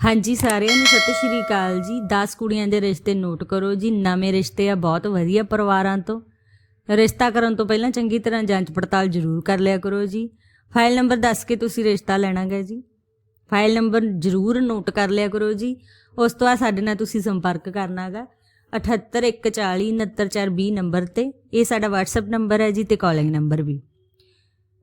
ਹਾਂਜੀ, ਸਾਰਿਆਂ ਨੂੰ ਸਤਿ ਸ਼੍ਰੀ ਅਕਾਲ ਜੀ। 10 ਕੁੜੀਆਂ ਦੇ ਰਿਸ਼ਤੇ ਨੋਟ ਕਰੋ ਜੀ। ਨਵੇਂ ਰਿਸ਼ਤੇ ਆ ਬਹੁਤ ਵਧੀਆ ਪਰਿਵਾਰਾਂ ਤੋਂ। ਰਿਸ਼ਤਾ ਕਰਨ ਤੋਂ ਪਹਿਲਾਂ ਚੰਗੀ ਤਰ੍ਹਾਂ ਜਾਂਚ ਪੜਤਾਲ ਜ਼ਰੂਰ ਕਰ ਲਿਆ ਕਰੋ ਜੀ। ਫਾਈਲ ਨੰਬਰ ਦੱਸ ਕੇ ਤੁਸੀਂ ਰਿਸ਼ਤਾ ਲੈਣਾਗਾ ਜੀ। ਫਾਈਲ ਨੰਬਰ ਜ਼ਰੂਰ ਨੋਟ ਕਰ ਲਿਆ ਕਰੋ ਜੀ। ਉਸ ਤੋਂ ਬਾਅਦ ਸਾਡੇ ਨਾਲ ਤੁਸੀਂ ਸੰਪਰਕ ਕਰਨਾਗਾ 7814499420 ਨੰਬਰ ਤੇ। ਇਹ ਸਾਡਾ WhatsApp ਨੰਬਰ ਹੈ ਜੀ ਤੇ ਕਾਲਿੰਗ ਨੰਬਰ ਵੀ।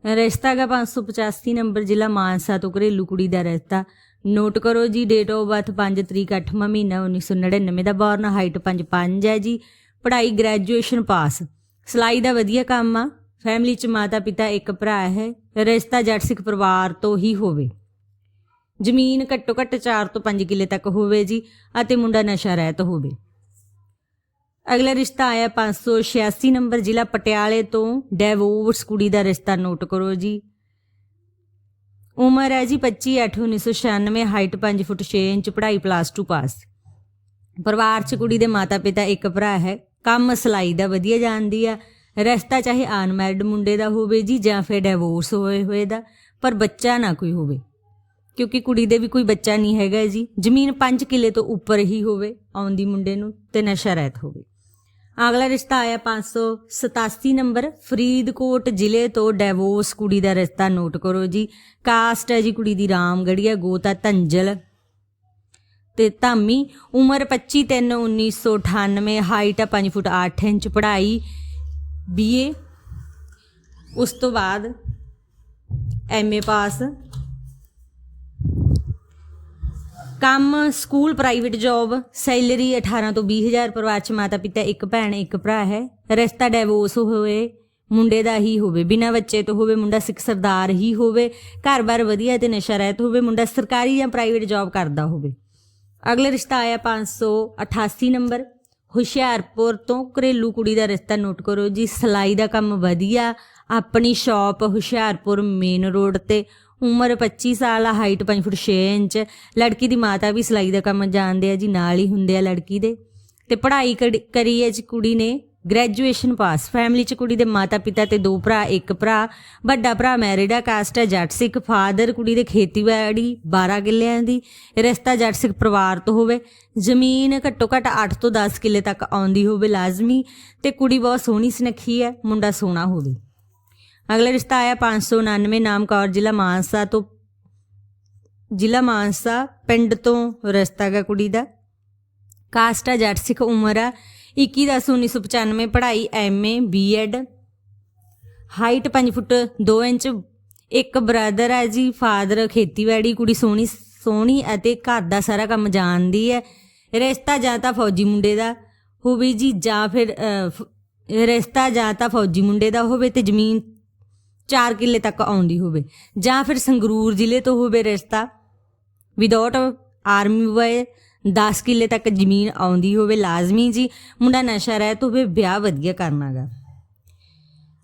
ਰਿਸ਼ਤਾ ਹੈਗਾ 585 ਨੰਬਰ ਜ਼ਿਲ੍ਹਾ ਮਾਨਸਾ ਤੋਂ ਘਰੇਲੂ ਕੁੜੀ ਦਾ ਰਿਸ਼ਤਾ। ਨੋਟ ਕਰੋ ਜੀ ਡੇਟ ਆਫ ਬਰਥ 5 ਤਰੀਕ 8ਵਾਂ ਮਹੀਨਾ 1999 ਦਾ ਬੋਰਨ ਹਾਈਟ 5'5 ਹੈ ਜੀ, ਪੜ੍ਹਾਈ ਗ੍ਰੈਜੂਏਸ਼ਨ ਪਾਸ ਸਿਲਾਈ ਦਾ ਵਧੀਆ ਕੰਮ ਆ ਫੈਮਿਲੀ ਚ ਮਾਤਾ ਪਿਤਾ ਇੱਕ ਭਰਾ ਹੈ, ਰਿਸ਼ਤਾ ਜੱਟ ਸਿੱਖ ਪਰਿਵਾਰ ਤੋਂ ਹੀ ਹੋਵੇ। ਜ਼ਮੀਨ ਘੱਟੋ ਘੱਟ 4 ਤੋਂ 5 ਕਿੱਲੇ ਤੱਕ ਹੋਵੇ ਜੀ, ਅਤੇ ਮੁੰਡਾ ਨਸ਼ਾ ਰਹਿਤ ਹੋਵੇ। ਅਗਲਾ ਰਿਸ਼ਤਾ ਆਇਆ 586 ਨੰਬਰ ਜ਼ਿਲ੍ਹਾ ਪਟਿਆਲੇ ਤੋਂ ਡੈਵੋਰਸ ਕੁੜੀ ਦਾ ਰਿਸ਼ਤਾ। ਨੋਟ ਕਰੋ ਜੀ ਉਮਰ ਹੈ ਜੀ 25 8 1996 ਹਾਈਟ 5 ਫੁੱਟ 6 ਇੰਚ, ਪੜ੍ਹਾਈ ਪਲੱਸ 2 ਪਾਸ ਪਰਿਵਾਰ 'ਚ ਕੁੜੀ ਦੇ ਮਾਤਾ ਪਿਤਾ ਇੱਕ ਭਰਾ ਹੈ, ਕੰਮ ਸਿਲਾਈ ਦਾ ਵਧੀਆ ਜਾਣਦੀ ਆ, ਰਸਤਾ ਚਾਹੇ ਅਨਮੈਰਿਡ ਮੁੰਡੇ ਦਾ ਹੋਵੇ ਜੀ ਜਾਂ ਫਿਰ ਡਿਵੋਰਸ ਹੋਏ ਹੋਏ ਦਾ, ਪਰ ਬੱਚਾ ਨਾ ਕੋਈ ਹੋਵੇ। ਕਿਉਂਕਿ ਕੁੜੀ ਦੇ ਵੀ ਕੋਈ ਬੱਚਾ ਨਹੀਂ ਹੈਗਾ ਜੀ, ਜ਼ਮੀਨ 5 ਕਿੱਲੇ ਤੋਂ ਉੱਪਰ ਹੀ ਹੋਵੇ ਆਉਂਦੀ ਮੁੰਡੇ ਨੂੰ ਤੇ ਨਸ਼ਾ ਰਹਿਤ ਹੋਵੇ। ਅਗਲਾ ਰਿਸ਼ਤਾ ਆਇਆ 587 ਨੰਬਰ, ਫਰੀਦਕੋਟ ਜ਼ਿਲ੍ਹੇ ਤੋਂ ਡੈਵੋਰਸ ਕੁੜੀ ਦਾ ਰਿਸ਼ਤਾ, ਨੋਟ ਕਰੋ ਜੀ। ਕਾਸਟ ਹੈ ਜੀ ਕੁੜੀ ਦੀ ਰਾਮਗੜੀਆ ਗੋਤਾ ਧੰਜਲ। ਤੇ ਧਾਮੀ, ਉਮਰ 25 3 1998 ਹਾਈਟ ਆ 5 ਫੁੱਟ 8 ਇੰਚ, ਪੜ੍ਹਾਈ ਬੀਏ ਉਸ ਤੋਂ ਬਾਅਦ ਐਮਏ ਪਾਸ। ਕੰਮ, ਸਕੂਲ ਪ੍ਰਾਈਵੇਟ ਜੌਬ ਸੈਲਰੀ 18 ਤੋਂ 20000 ਪਰਿਵਾਰ ਚ ਮਾਤਾ ਪਿਤਾ, ਇੱਕ ਭੈਣ, ਇੱਕ ਭਰਾ ਹੈ। ਰਿਸ਼ਤਾ ਡਿਵੋਰਸ ਹੋਏ ਮੁੰਡੇ ਦਾ ਹੀ ਹੋਵੇ, ਬਿਨਾਂ ਬੱਚੇ ਤੋਂ ਹੋਵੇ, ਮੁੰਡਾ ਸਿੱਖ ਸਰਦਾਰ ਹੀ ਹੋਵੇ, ਘਰ-ਬਾਰ ਵਧੀਆ ਤੇ ਨਸ਼ਾ ਰਹਿਤ ਹੋਵੇ, ਮੁੰਡਾ ਸਰਕਾਰੀ ਜਾਂ ਪ੍ਰਾਈਵੇਟ ਜੌਬ ਕਰਦਾ ਹੋਵੇ। ਅਗਲਾ ਰਿਸ਼ਤਾ ਆਇਆ 588 ਨੰਬਰ, ਹੁਸ਼ਿਆਰਪੁਰ ਤੋਂ ਘਰੇਲੂ ਕੁੜੀ ਦਾ ਰਿਸ਼ਤਾ ਨੋਟ ਕਰੋ ਜੀ, ਸਿਲਾਈ ਦਾ ਕੰਮ ਵਧੀਆ, ਆਪਣੀ ਸ਼ਾਪ ਹੁਸ਼ਿਆਰਪੁਰ ਮੇਨ ਰੋਡ ਤੇ ਉਮਰ 25 ਸਾਲ ਆ ਹਾਈਟ 5 ਫੁੱਟ 6 ਇੰਚ। ਲੜਕੀ ਦੀ ਮਾਤਾ ਵੀ ਸਿਲਾਈ ਦਾ ਕੰਮ ਜਾਣਦੇ ਆ ਜੀ, ਨਾਲ ਹੀ ਹੁੰਦੇ ਆ ਲੜਕੀ ਦੇ। ਤੇ ਪੜ੍ਹਾਈ ਕਰੀ- ਕਰੀ ਹੈ ਜੀ ਕੁੜੀ ਨੇ। ਗ੍ਰੈਜੂਏਸ਼ਨ ਪਾਸ ਫੈਮਿਲੀ ਚ ਕੁੜੀ ਦੇ ਮਾਤਾ ਪਿਤਾ ਤੇ ਦੋ ਭਰਾ, ਇੱਕ ਭਰਾ। ਵੱਡਾ ਭਰਾ ਮੈਰਿਡ ਆ ਕਾਸਟ ਹੈ ਜੱਟ ਸਿੱਖ। ਫਾਦਰ ਕੁੜੀ ਦੇ ਖੇਤੀਬਾੜੀ 12 ਕਿੱਲਿਆਂ ਦੀ। ਰਿਸ਼ਤਾ ਜੱਟ ਸਿੱਖ ਪਰਿਵਾਰ ਤੋਂ ਹੋਵੇ। ਜ਼ਮੀਨ ਘੱਟੋ ਘੱਟ 8 ਤੋਂ 10 ਕਿੱਲੇ ਤੱਕ ਆਉਂਦੀ ਹੋਵੇ ਲਾਜ਼ਮੀ। ਤੇ ਕੁੜੀ ਬਹੁਤ ਸੋਹਣੀ, ਸੁਨੱਖੀ ਹੈ। ਮੁੰਡਾ ਸੋਹਣਾ ਹੋਵੇ। ਅਗਲਾ ਰਿਸ਼ਤਾ ਆਇਆ 599 ਨਾਮ ਕੌਰ, ਜ਼ਿਲ੍ਹਾ ਮਾਨਸਾ ਤੋਂ। ਜ਼ਿਲ੍ਹਾ ਮਾਨਸਾ ਪਿੰਡ ਤੋਂ ਰਿਸ਼ਤਾ ਗਾ ਕੁੜੀ ਦਾ। ਕਾਸਟ ਆ ਜੱਟ ਸਿੱਖ ਉਮਰ ਆ 21 ਦਸ 1995 ਪੜ੍ਹਾਈ MA BEd height 5 foot 2 inch, ਇੱਕ ਬ੍ਰਦਰ ਹੈ ਜੀ, ਫਾਦਰ ਖੇਤੀਬਾੜੀ, ਕੁੜੀ ਸੋਹਣੀ ਸੋਹਣੀ ਅਤੇ ਘਰ ਦਾ ਸਾਰਾ ਕੰਮ ਜਾਣਦੀ ਹੈ। ਰਿਸ਼ਤਾ ਜਾਂ ਤਾਂ ਫੌਜੀ ਮੁੰਡੇ ਦਾ ਹੋਵੇ ਜੀ, ਜਾਂ ਫਿਰ ਰਿਸ਼ਤਾ ਜਾਂ ਤਾਂ ਫੌਜੀ ਮੁੰਡੇ ਦਾ ਹੋਵੇ ਤੇ ਜ਼ਮੀਨ 4 ਕਿੱਲੇ ਤੱਕ ਆਉਂਦੀ ਹੋਵੇ, ਜਾਂ ਫਿਰ ਸੰਗਰੂਰ ਜ਼ਿਲ੍ਹੇ ਤੋਂ ਹੋਵੇ ਰਿਸ਼ਤਾ। ਵਿਦਆਊਟ ਆਰਮੀ ਬੋਏ 10 ਕਿੱਲੇ ਤੱਕ ਜ਼ਮੀਨ ਆਉਂਦੀ ਹੋਵੇ ਲਾਜ਼ਮੀ ਜੀ, ਮੁੰਡਾ ਨਸ਼ਾ ਰਹਿਤ ਹੋਵੇ, ਵਿਆਹ ਵਧੀਆ ਕਰਨਾਗਾ।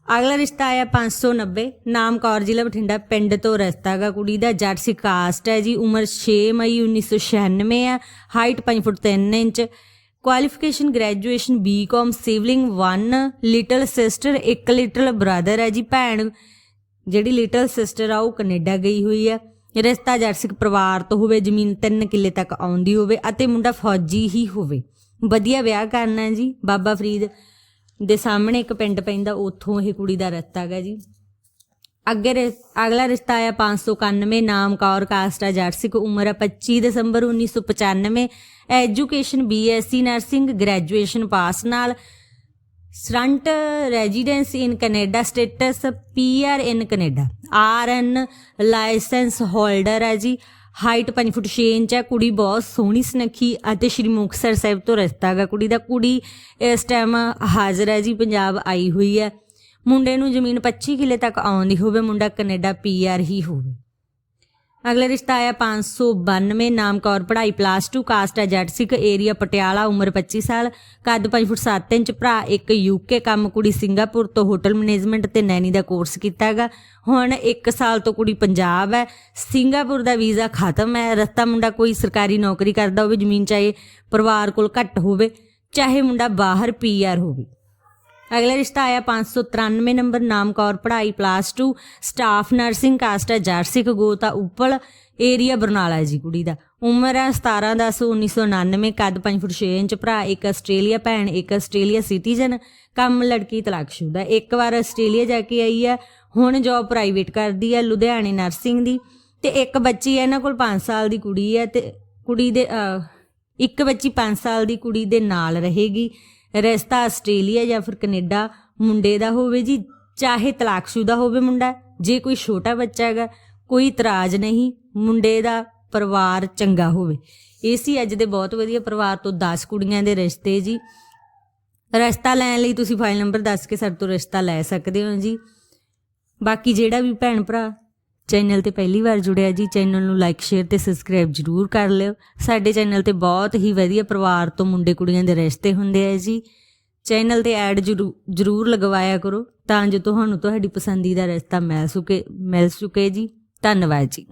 ਅਗਲਾ ਰਿਸ਼ਤਾ ਆਇਆ 590 ਨਾਮ ਕੌਰ ਜ਼ਿਲ੍ਹਾ ਬਠਿੰਡਾ ਪਿੰਡ ਤੋਂ ਰਿਸ਼ਤਾ ਗਾ ਕੁੜੀ ਦਾ ਜੱਟ ਸਿੱਖ ਕਾਸਟ ਹੈ ਜੀ, ਉਮਰ 6 ਮਈ 1996 ਆ height 5 foot 3 inch qualification graduation BCom sibling 1 little sister ਇੱਕ ਲਿਟਲ ਬ੍ਰਦਰ ਹੈ ਜੀ ਭੈਣ। ਜਿਹੜੀ ਲਿਟਲ ਸਿਸਟਰ ਆ, ਉਹ ਕੈਨੇਡਾ ਗਈ ਹੋਈ ਆ ਰਿਸ਼ਤਾ ਜਰਸਿਕ ਪਰਿਵਾਰ ਤੋਂ ਹੋਵੇ, ਜ਼ਮੀਨ 3 ਕਿੱਲੇ ਤੱਕ ਆਉਂਦੀ ਹੋਵੇ ਅਤੇ ਮੁੰਡਾ ਫੌਜੀ ਹੀ ਹੋਵੇ। ਵਧੀਆ ਵਿਆਹ ਕਰਨਾ ਜੀ, ਬਾਬਾ ਫਰੀਦ ਦੇ ਸਾਹਮਣੇ ਇੱਕ ਪਿੰਡ ਪੈਂਦਾ, ਉੱਥੋਂ ਇਹ ਕੁੜੀ ਦਾ ਰਿਸ਼ਤਾ ਹੈਗਾ ਜੀ। ਅੱਗੇ ਰਿ- ਅਗਲਾ ਰਿਸ਼ਤਾ ਆਇਆ 591 ਨਾਮ ਕੌਰ, ਕਾਸਟ ਆ, ਜੱਟ ਸਿੱਖ, ਉਮਰ ਆ 25 ਦਸੰਬਰ 1995 education BSc nursing graduation pass ਨਾਲ current residence in Canada status PR in Canada RN licence holder ਹੈ ਜੀ। ਹਾਈਟ 5 ਫੁੱਟ 6 ਇੰਚ ਹੈ ਕੁੜੀ ਬਹੁਤ ਸੋਹਣੀ ਸੁਨੱਖੀ ਅਤੇ ਸ਼੍ਰੀ ਮੁਕਤਸਰ ਸਾਹਿਬ ਤੋਂ ਰਿਸ਼ਤਾ ਹੈਗਾ। ਕੁੜੀ ਦਾ ਕੁੜੀ ਇਸ ਟਾਈਮ ਹਾਜ਼ਰ ਹੈ ਜੀ, ਪੰਜਾਬ ਆਈ ਹੋਈ ਹੈ ਮੁੰਡੇ ਨੂੰ ਜ਼ਮੀਨ 25 ਕਿੱਲੇ ਤੱਕ ਆਉਂਦੀ ਹੋਵੇ, ਮੁੰਡਾ ਕੈਨੇਡਾ ਪੀਆਰ ਹੀ ਹੋਵੇ। ਅਗਲਾ ਰਿਸ਼ਤਾ ਆਇਆ 592 ਨਾਮ ਕੌਰ, ਪੜ੍ਹਾਈ ਪਲੱਸ 2 ਕਾਸਟ ਹੈ ਜੱਟ ਸਿੱਖ, ਏਰੀਆ ਪਟਿਆਲਾ, ਉਮਰ 25 ਸਾਲ, ਕੱਦ 5 ਫੁੱਟ 7 ਇੰਚ, ਭਰਾ ਇੱਕ ਯੂਕੇ ਕੰਮ ਕੁੜੀ ਸਿੰਗਾਪੁਰ ਤੋਂ ਹੋਟਲ ਮੈਨੇਜਮੈਂਟ ਤੇ ਨੈਣੀ ਦਾ ਕੋਰਸ ਕੀਤਾ ਹੈਗਾ। ਹੁਣ 1 ਸਾਲ ਤੋਂ ਕੁੜੀ ਪੰਜਾਬ ਹੈ, ਸਿੰਗਾਪੁਰ ਦਾ ਵੀਜ਼ਾ ਖਤਮ ਹੈ, ਰਸਤਾ ਮੁੰਡਾ ਕੋਈ ਸਰਕਾਰੀ ਨੌਕਰੀ ਕਰਦਾ ਹੋਵੇ, ਜ਼ਮੀਨ ਚਾਹੇ ਪਰਿਵਾਰ ਕੋਲ ਘੱਟ ਹੋਵੇ, ਚਾਹੇ ਮੁੰਡਾ ਬਾਹਰ ਪੀਆਰ ਹੋਵੇ। ਅਗਲਾ ਰਿਸ਼ਤਾ ਆਇਆ 593 ਨੰਬਰ ਨਾਮ ਕੌਰ ਪੜ੍ਹਾਈ ਪਲੱਸ 2 ਸਟਾਫ ਨਰਸਿੰਗ ਕਾਸਟ ਹੈ ਜਰਸਿਕ ਗੋਤਾ ਉਪਲ ਏਰੀਆ ਬਰਨਾਲਾ ਜੀ ਕੁੜੀ ਦਾ। ਉਮਰ ਹੈ 17 10 1999 ਕੱਦ 5 ਫੁੱਟ 6 ਇੰਚ, ਭਰਾ ਇੱਕ ਆਸਟ੍ਰੇਲੀਆ ਭੈਣ, ਇੱਕ ਆਸਟ੍ਰੇਲੀਆ ਸਿਟੀਜ਼ਨ ਕੰਮ ਲੜਕੀ ਤਲਾਕਸ਼ੁਦਾ। ਇੱਕ ਵਾਰ ਆਸਟ੍ਰੇਲੀਆ ਜਾ ਕੇ ਆਈ ਹੈ, ਹੁਣ ਜੌਬ ਪ੍ਰਾਈਵੇਟ ਕਰਦੀ ਹੈ ਲੁਧਿਆਣੇ ਨਰਸਿੰਗ ਦੀ ਤੇ ਇੱਕ ਬੱਚੀ ਹੈ, ਇਹਨਾਂ ਕੋਲ 5 ਸਾਲ ਦੀ ਕੁੜੀ ਹੈ ਤੇ ਕੁੜੀ ਦੇ ਇੱਕ ਬੱਚੀ 5 ਸਾਲ ਦੀ ਕੁੜੀ ਦੇ ਨਾਲ ਰਹੇਗੀ। ਰਿਸ਼ਤਾ ਆਸਟ੍ਰੇਲੀਆ ਜਾਂ ਫਿਰ ਕੈਨੇਡਾ ਮੁੰਡੇ ਦਾ ਹੋਵੇ ਜੀ, ਚਾਹੇ ਤਲਾਕਸ਼ੁਦਾ ਹੋਵੇ ਮੁੰਡਾ, ਜੇ ਕੋਈ ਛੋਟਾ ਬੱਚਾ ਹੈਗਾ, ਕੋਈ ਇਤਰਾਜ਼ ਨਹੀਂ, ਮੁੰਡੇ ਦਾ ਪਰਿਵਾਰ ਚੰਗਾ ਹੋਵੇ। ਇਹ ਸੀ ਅੱਜ ਦੇ ਬਹੁਤ ਵਧੀਆ ਪਰਿਵਾਰ ਤੋਂ 10 ਕੁੜੀਆਂ ਦੇ ਰਿਸ਼ਤੇ ਜੀ। ਰਿਸ਼ਤਾ ਲੈਣ ਲਈ ਤੁਸੀਂ ਫਾਈਲ ਨੰਬਰ ਦੱਸ ਕੇ ਸਾਡੇ ਤੋਂ ਰਿਸ਼ਤਾ ਲੈ ਸਕਦੇ ਹੋ ਜੀ। ਬਾਕੀ ਜਿਹੜਾ ਵੀ ਭੈਣ ਭਰਾ ਚੈਨਲ ਤੇ ਪਹਿਲੀ ਵਾਰ ਜੁੜਿਆ ਜੀ, ਚੈਨਲ ਨੂੰ ਲਾਈਕ ਸ਼ੇਅਰ ਤੇ ਸਬਸਕ੍ਰਾਈਬ ਜਰੂਰ ਕਰ ਲਿਓ। ਸਾਡੇ ਚੈਨਲ ਤੇ ਬਹੁਤ ਹੀ ਵਧੀਆ ਪਰਿਵਾਰ ਤੋਂ ਮੁੰਡੇ ਕੁੜੀਆਂ ਦੇ ਰਿਸ਼ਤੇ ਹੁੰਦੇ ਆ ਜੀ। ਚੈਨਲ ਤੇ ਐਡ ਜਰੂਰ ਲਗਵਾਇਆ ਕਰੋ ਤਾਂ ਜੋ ਤੁਹਾਨੂੰ ਤੁਹਾਡੀ ਪਸੰਦੀਦਾ ਰਿਸ਼ਤਾ ਮਿਲ ਸੁਕੇ ਮਿਲ ਸੁਕੇ ਜੀ। ਧੰਨਵਾਦ ਜੀ।